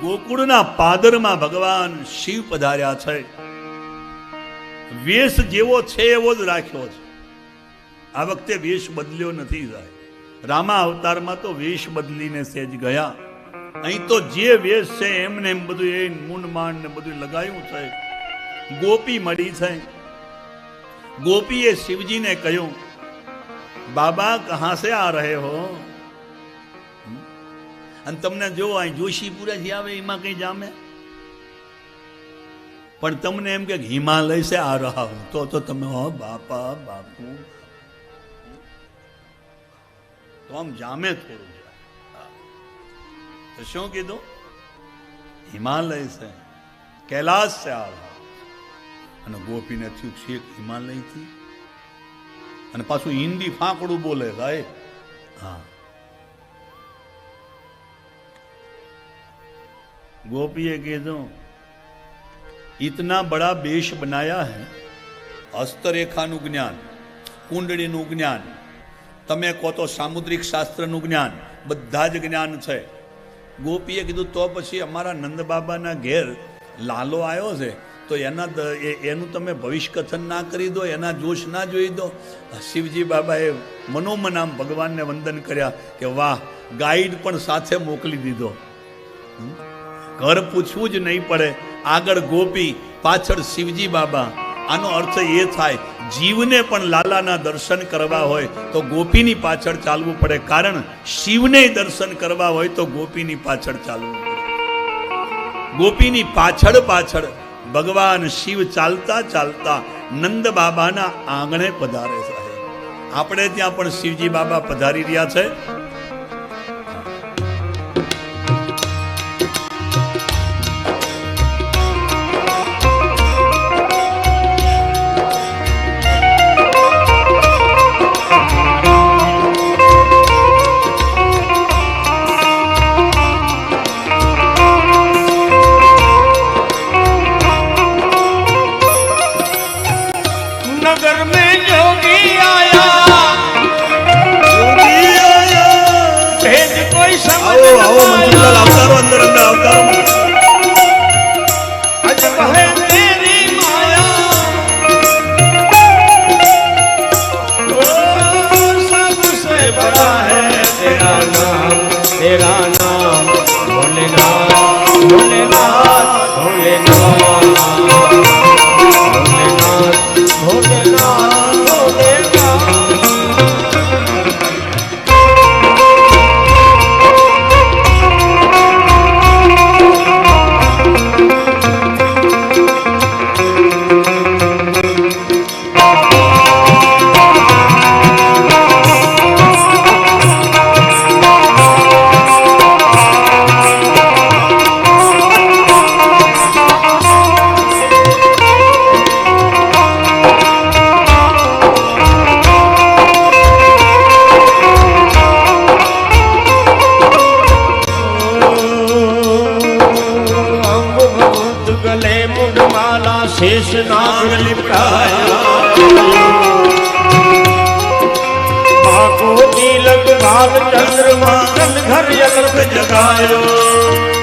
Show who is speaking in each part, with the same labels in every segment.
Speaker 1: ગોકુળના પાદરમાં ભગવાન શિવ પધાર્યા છે. વેશ જેવો છે એવો જ રાખ્યો છે. આ વખતે વેશ બદલ્યો નથી સાહેબ. રામા અવતારમાં તો વેશ બદલીને સેજ ગયા. અહીં તો જે વેશ છે એમને એમ બધું એ મૂંડ માંડ ને બધું લગાયું છે. ગોપી મળી છે. ગોપીએ શિવજીને કહ્યું, બાબા, કહા સે આ રહે હો? અને તમને જો અહીં જોશીપુરાથી આવે, એમાં કંઈ જામે? પણ તમને એમ કે હિમાલય છે, આ રહાવ તો તો તમે, હો, બાપા, બાપુ. તો આમ જામે થોડું તો શું કીધું? હિમાલય છે. કૈલાસ છે આ અને ગોપીને થયું શેખ હિમાલયથી? અને પાછું હિન્દી ફાંકડું બોલે સાહેબ હા. ગોપીએ કીધું ઇતના બડા બેશ બનાયા હે હસ્તરેખાનું જ્ઞાન કુંડળીનું જ્ઞાન તમે કહો તો સામુદ્રિક શાસ્ત્રનું જ્ઞાન બધા જ જ્ઞાન છે ગોપીએ કીધું તો પછી અમારા નંદબાબાના ઘેર લાલો આવ્યો છે તો એના એનું તમે ભવિષ્ય કથન ના કરી દો એના જોશ ના જોઈ દો શિવજી બાબાએ મનોમનામ ભગવાનને વંદન કર્યા કે વાહ, ગાઈડ પણ સાથે મોકલી દીધો. ઘર પૂછવું જ નહીં પડે. આગળ ગોપી, પાછળ શિવજી બાબા. આનો અર્થ એ થાય, જીવને પણ લાલાના દર્શન કરવા હોય તો ગોપીની પાછળ ચાલવું પડે. કારણ શિવને દર્શન કરવા હોય તો ગોપીની પાછળ ચાલવું પડે. ગોપીની પાછળ પાછળ ભગવાન શિવ ચાલતા ચાલતા નંદ બાબાના આંગણે પધારે છે. આપણે ત્યાં પણ શિવજી બાબા પધારી રહ્યા છે.
Speaker 2: है तेरा नाम तेरा नाम भोलेनाथ भोलेनाथ भोलेनाथ भोलेनाथ भोलेनाथ બાલચંદ્રમાં ઘર અલગ જગાયો.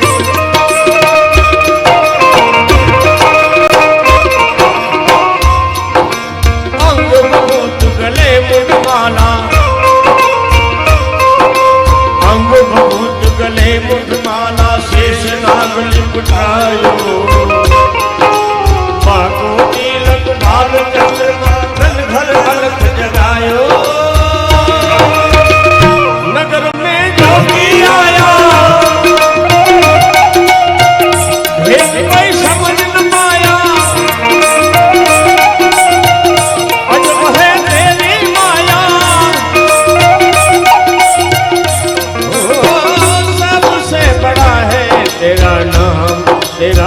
Speaker 2: રામ હે રામ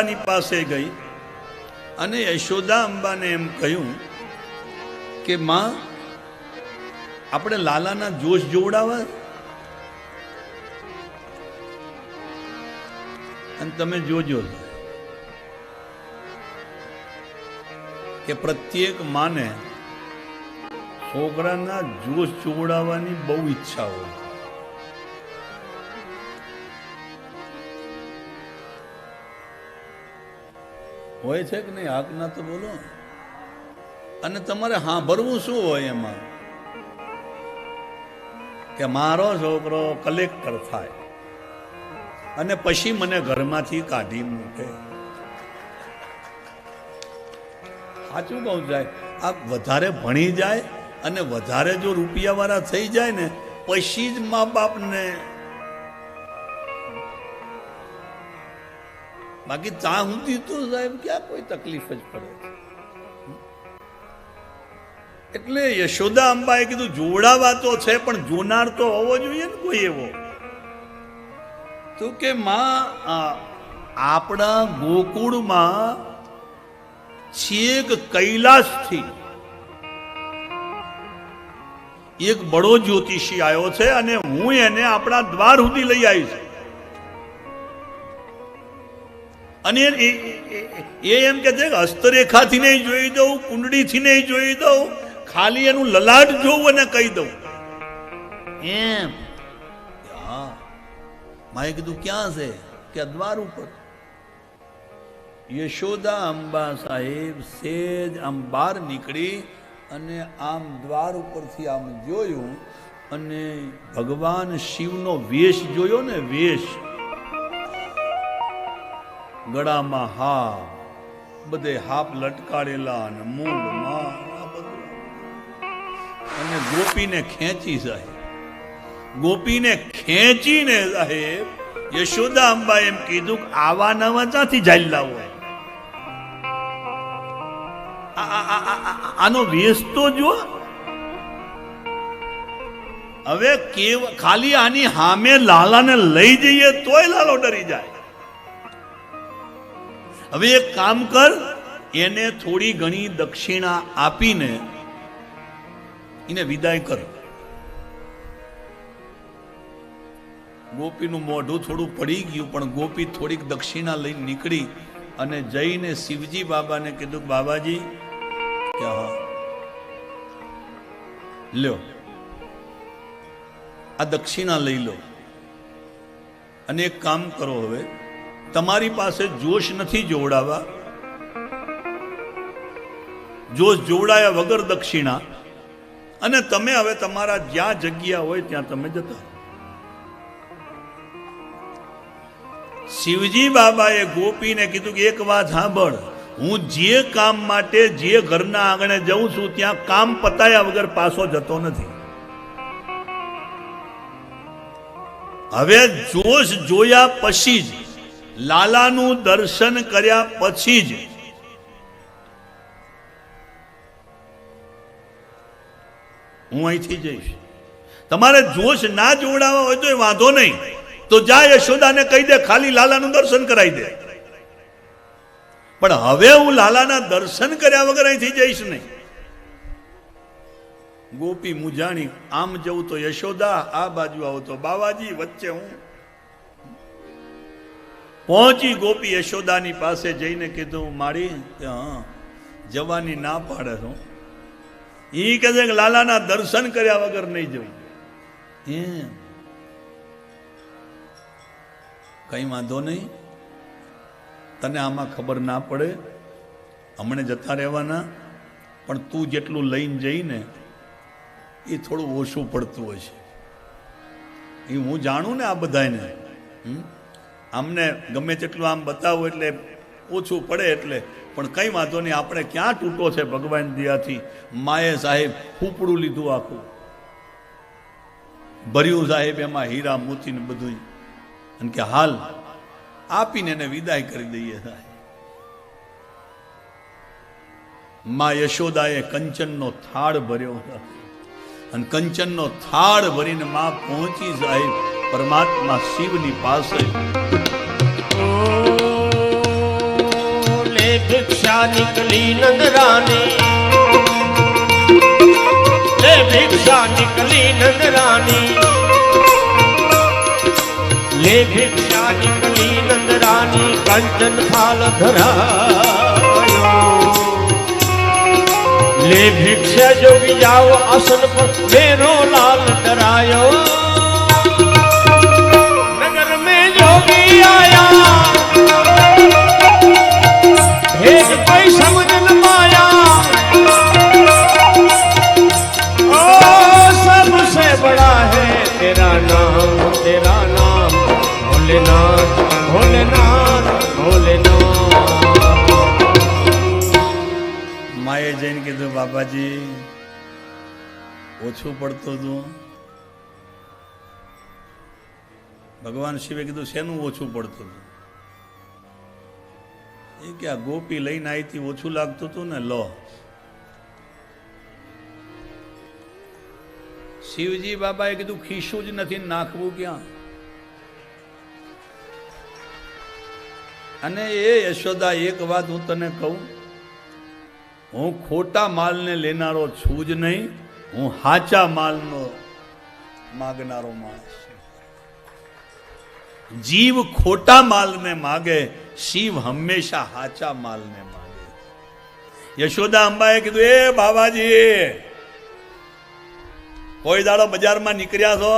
Speaker 1: અંબાની પાસે ગઈ અને યશોદા અંબાને એમ કહ્યું કે, માં, આપણે લાલાના જોશ જોવડાવા? અને તમે જોજો કે પ્રત્યેક માને છોકરાના જોશ જોવડાવવાની બહુ ઈચ્છા હોય. હોય છે કે નહીં? હાક ના તો બોલો. અને તમારે સાંભળવું શું હોય એમાં? કે મારો છોકરો કલેક્ટર થાય અને પછી મને ઘરમાંથી કાઢી મૂકે. સાચું કહું જાય આ વધારે ભણી જાય અને વધારે જો રૂપિયાવાળા થઈ જાય ને, પછી જ મા બાપને બાકી ત્યાં સુધી તો સાહેબ ક્યાં કોઈ તકલીફ જ પડે એટલે યશોદા અંબાએ કીધું જોડાવા તો છે, પણ જોનાર તો હોવો જોઈએ ને કોઈ એવો. તો કે, માં આપણા ગોકુળમાં છેક કૈલાસથી એક બડો જ્યોતિષી આવ્યો છે અને હું એને આપણા દ્વાર સુધી લઈ આવીશ અને એ- એમ કે છે કે હસ્તરેખાથી નહીં જોઈ દઉં, કુંડળીથી નહીં જોઈ દઉં, ખાલી એનું લલાટ જોઉં અને કહી દઉં. એમ. હા. માએ કીધું, ક્યાં છે? કે દ્વાર ઉપર. યશોદા અંબા સાહેબ સેજ આમ બહાર નીકળી અને આમ દ્વાર ઉપરથી આમ જોયું અને ભગવાન શિવનો વેશ જોયો ને, વેશ. ગળામાં હાપ બધે હાપ લટકાડેલા અને મૂંઢમાં. અને ગોપીને ખેંચી સાહેબ ગોપીને ખેંચીને સાહેબ યશોદા અંબા એમ કીધું કે આવા નવા આ- આ- આ- આનો વેશ તો જો. હવે કેવ, ખાલી આની હામે લાલાને લઈ જઈએ તોય લાલો ડરી જાય. હવે એક કામ કર, એને થોડી ઘણી દક્ષિણા આપીને એને વિદાય કર. ગોપીનું મોઢું થોડું પડી ગયું, પણ ગોપી થોડીક દક્ષિણા લઈને નીકળી અને જઈને શિવજી બાબાને કીધું, બાબાજી, કે લ્યો, આ દક્ષિણા લઈ લો. અને એક કામ કરો હવે. તમારી પાસે જોશ નથી જોવડાવા જોશ જોવડાયા વગર દક્ષિણા. અને તમે હવે તમારા જ્યાં જગ્યા હોય ત્યાં તમે જતા. શિવજી બાબાએ ગોપીને કીધું કે એક વાત સાંભળ. હું જે કામ માટે જે ઘરના આંગણે જઉં છું, ત્યાં કામ પતાયા વગર પાછો જતો નથી. હવે જોશ જોયા પછી જ લાલાનું દર્શન કર્યા પછી જ હું અહીંથી જઈશ. તમારે જોશ ના જોડાવા હોય તો એ વાંધો નહીં. તો જા યશોદાને કહી દે, ખાલી લાલાનું દર્શન કરાવી દે. પણ હવે હું લાલાના દર્શન કર્યા વગર અહીંથી જઈશ નહીં. ગોપી મુજાણી, આમ જવું તો યશોદા, આ બાજુ આવો તો બાવાજી, વચ્ચે હું પહોંચી ગોપી યશોદાની પાસે જઈને કીધું, મારી હા જવાની ના પાડે હું. એ કહે છે કે લાલાના દર્શન કર્યા વગર નહીં જવું એમ. કઈ વાંધો નહીં. તને આમાં ખબર ના પડે. હમણે જતા રહેવાના. પણ તું જેટલું લઈને જઈને એ થોડું ઓછું પડતું હોય છે એ હું જાણું ને આ બધાને હમ? આમને ગમે તેટલું આમ બતાવો એટલે ઓછું પડે એટલે. પણ કઈ વાંધો નહીં, આપણે ક્યાં તૂટો છે ભગવાન દિયાથી? માએ સાહેબ ફૂપડું લીધું આખું. ભર્યું સાહેબ એમાં હીરા, મોતી ને બધું અને કે હાલ, આપીને એને વિદાય કરી દઈએ સાહેબ. મા યશોદાએ કંચનનો થાળ ભર્યો અને કંચનનો થાળ ભરીને માં પહોંચી સાહેબ પરમાત્મા શિવની પાસે.
Speaker 2: ભિક્ષા નીકળી નંદરાની લે ભિક્ષા નીકળી નંદરાની લે ભિક્ષા નીકળી નંદરાની કંચન ફાલ ધરાયો લે ભિક્ષા જોગી જાઓ આસન પર મેરો લાલ ડરાયો નગર મેં જોગી આયા
Speaker 1: માએ જઈને કીધું બાબાજી ઓછું પડતું હતું. ભગવાન શિવે કીધું શેનું ઓછું પડતું હતું? એ કે આ ગોપી લઈને આવી ઓછું લાગતું હતું ને, લો. શિવજી બાબાએ કીધું ખીશું જ નથી નાખવું ક્યાં? અને એ યશોદા, એક વાત હું તને કહું, હું ખોટા માલને લેનારો છું જ નહીં, હું હાચા માલનો માગનારો માણસ છું. જીવ ખોટા માલને માગે શિવ હંમેશા હાચા માલને માગે યશોદા અંબાએ કીધું એ બાબાજી કોઈ દાડો બજારમાં નીકળ્યા છો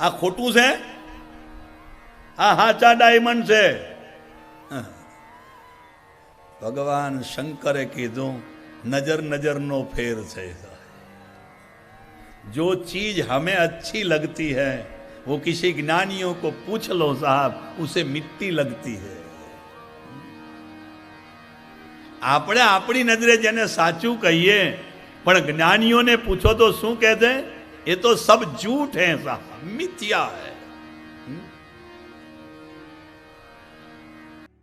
Speaker 1: આ ખોટું છે આ હાચા ડાયમંડ છે ભગવાન શંકરે કીધું नजर नजर नो फेर से जो चीज हमें अच्छी लगती है वो किसी ज्ञानियों को पूछ लो साहब उसे मिट्टी लगती है આપણે આપણી નજરે જેને સાચું કહીએ પણ જ્ઞાનીઓને પૂછો તો શું કહે છે એ તો સબ झूठ है साहब मिथ्या है हम्म?